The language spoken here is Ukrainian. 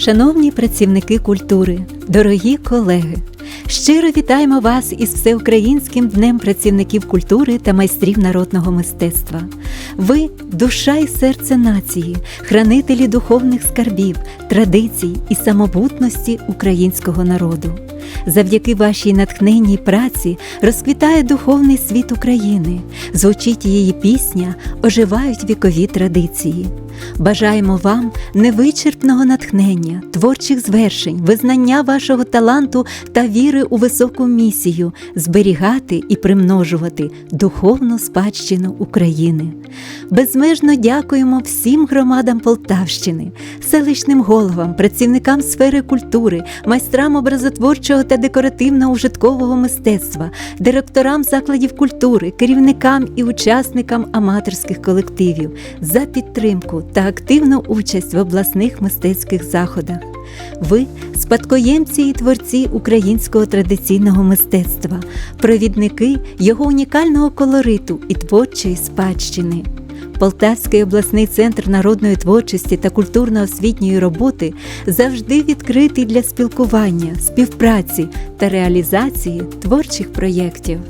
Шановні працівники культури, дорогі колеги, щиро вітаємо вас із Всеукраїнським днем працівників культури та майстрів народного мистецтва. Ви душа і серце нації, хранителі духовних скарбів, традицій і самобутності українського народу. Завдяки вашій натхненній праці розквітає духовний світ України, звучить її пісня, оживають вікові традиції. Бажаємо вам невичерпного натхнення, творчих звершень, визнання вашого таланту та віри у високу місію зберігати і примножувати духовну спадщину України. Безмежно дякуємо всім громадам Полтавщини, селищним головам, працівникам сфери культури, майстрам образотворчого та декоративно-ужиткового мистецтва, директорам закладів культури, керівникам і учасникам аматорських колективів за підтримку та активну участь в обласних мистецьких заходах. Ви спадкоємці і творці українського традиційного мистецтва, провідники його унікального колориту і творчої спадщини. Полтавський обласний центр народної творчості та культурно-освітньої роботи завжди відкритий для спілкування, співпраці та реалізації творчих проєктів.